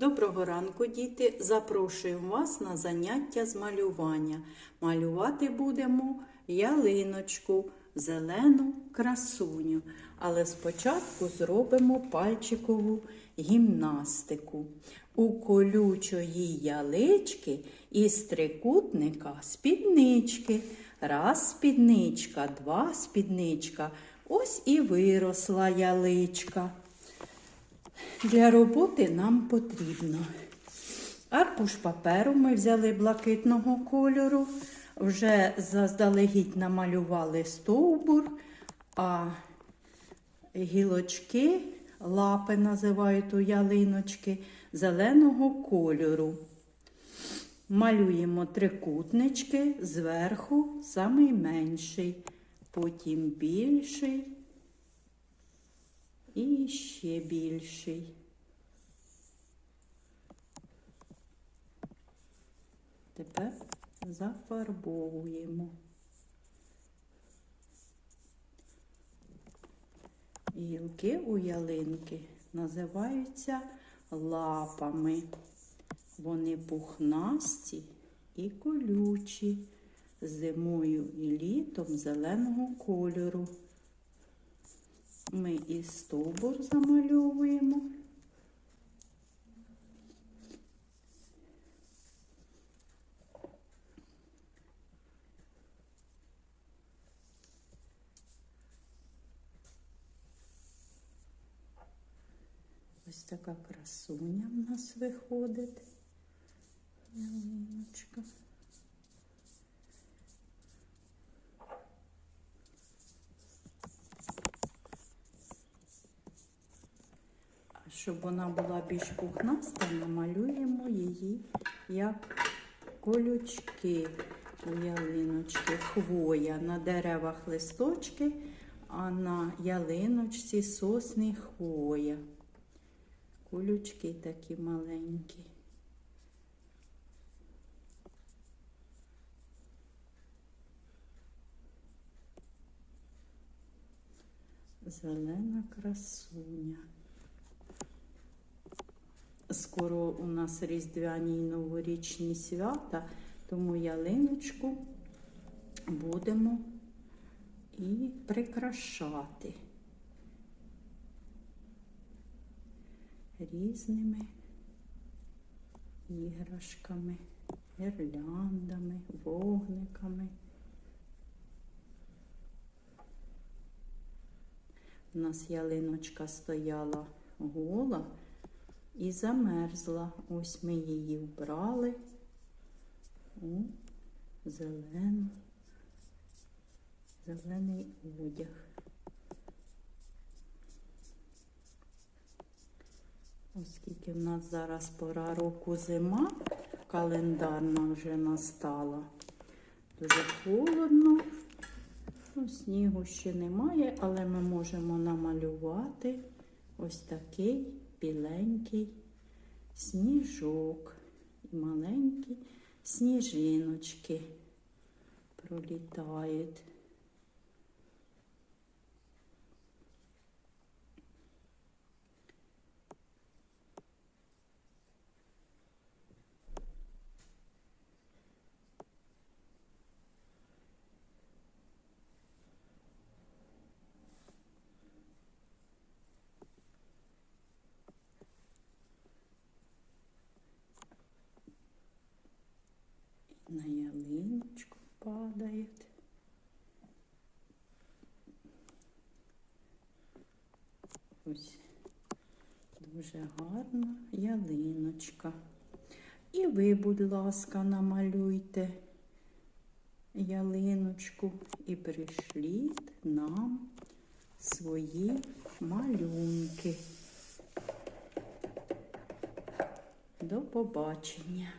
Доброго ранку, діти! Запрошуємо вас на заняття з малювання. Малювати будемо ялиночку, зелену красуню. Але спочатку зробимо пальчикову гімнастику. У колючої ялички із трикутника спіднички. Раз спідничка, два спідничка. Ось і виросла яличка. Для роботи нам потрібно аркуш паперу ми взяли блакитного кольору, вже заздалегідь намалювали стовбур, а гілочки, лапи називають у ялиночки, зеленого кольору. Малюємо трикутнички зверху самий менший, потім більший. І ще більший. Тепер зафарбовуємо. Гілки у ялинки називаються лапами. Вони пухнасті і колючі, зимою і літом зеленого кольору. Ми і стовбур замальовуємо. Ось така красуня в нас виходить. Ялиночка. Щоб вона була більш пухнаста, намалюємо її як колючки у ялиночки, хвоя. На деревах листочки, а на ялиночці сосни хвоя. Колючки такі маленькі. Зелена красуня. Скоро у нас різдвяні й новорічні свята, тому ялиночку будемо і прикрашати різними іграшками, гірляндами, вогниками. У нас ялиночка стояла гола і замерзла. Ось ми її вбрали у зелену, зелений одяг. Оскільки в нас зараз пора року зима, календарна вже настала, дуже холодно. Ну, снігу ще немає, але ми можемо намалювати ось такий біленький сніжок і маленькі сніжиночки пролітають. На ялиночку падает. Ось дуже гарна ялиночка. І ви, будь ласка, намалюйте ялиночку і прийшліть нам свої малюнки. До побачення.